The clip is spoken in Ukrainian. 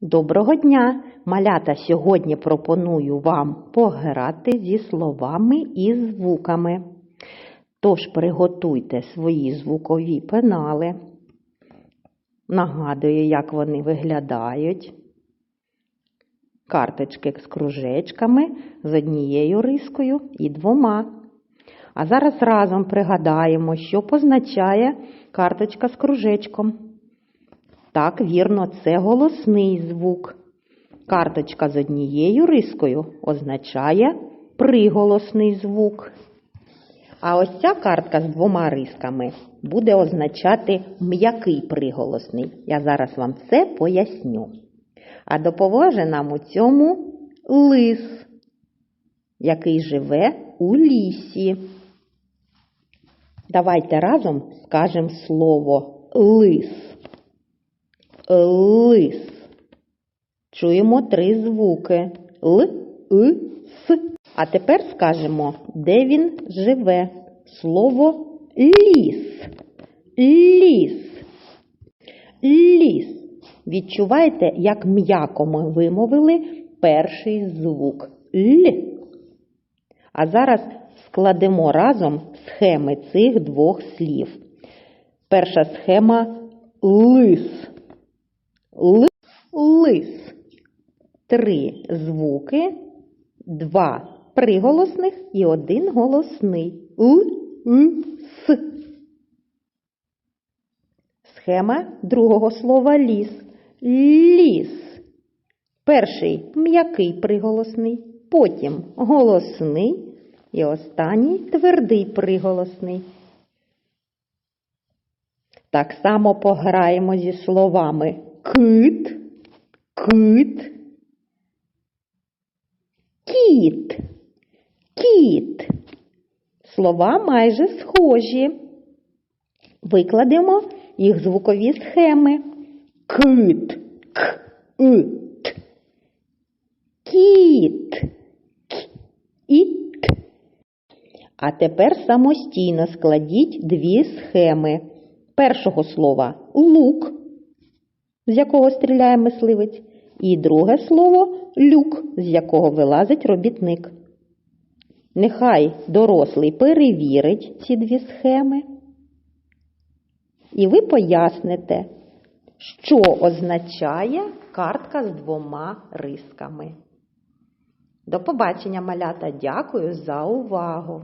Доброго дня! Малята сьогодні пропоную вам пограти зі словами і звуками. Тож приготуйте свої звукові пенали. Нагадую, як вони виглядають. Карточки з кружечками з однією рискою і двома. А зараз разом пригадаємо, що позначає карточка з кружечком. Так, вірно, це голосний звук. Карточка з однією рискою означає приголосний звук. А ось ця картка з двома рисками буде означати м'який приголосний. Я зараз вам це поясню. А допоможе нам у цьому лис, який живе у лісі. Давайте разом скажемо слово лис. Лис. Чуємо три звуки Л, И, С. А тепер скажемо, де він живе. Слово ліс. Ліс. Ліс. Відчуваєте, як м'яко ми вимовили перший звук Л. А зараз складемо разом схеми цих двох слів. Перша схема лис. Л, лис. Три звуки, два приголосних і один голосний. Л, И, С. Схема другого слова ліс. Ліс. Перший м'який приголосний, потім голосний і останній твердий приголосний. Так само пограємо зі словами кит, кит, кіт, кіт. Слова майже схожі. Викладемо їх звукові схеми. Кит, к, и, т. Кіт, к, і т. А тепер самостійно складіть дві схеми. Першого слова лук, з якого стріляє мисливець, і друге слово люк, з якого вилазить робітник. Нехай дорослий перевірить ці дві схеми, і ви поясните, що означає картка з двома рисками. До побачення, малята! Дякую за увагу!